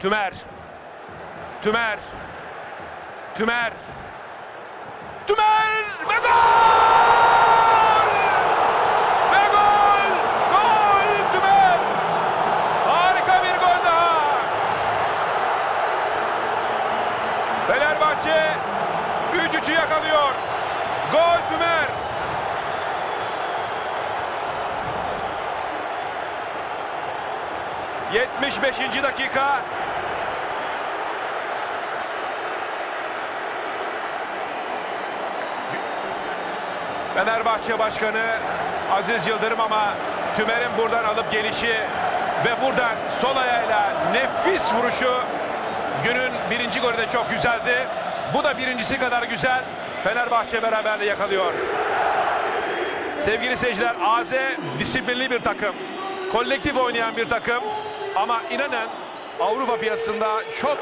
Tümer. Tümer. Tümer. Tümer ve gol! Ve gol! Gol Tümer! Harika bir gol daha. Fenerbahçe 3-3'ü yakalıyor. Gol Tümer. ...75. dakika... Fenerbahçe Başkanı Aziz Yıldırım ama Tümer'in buradan alıp gelişi ve buradan sol ayağıyla nefis vuruşu günün birinci golü de çok güzeldi. Bu da birincisi kadar güzel. Fenerbahçe beraberliği yakalıyor. Sevgili seyirciler AZ disiplinli bir takım. Kolektif oynayan bir takım. Ama inanın Avrupa piyasasında çok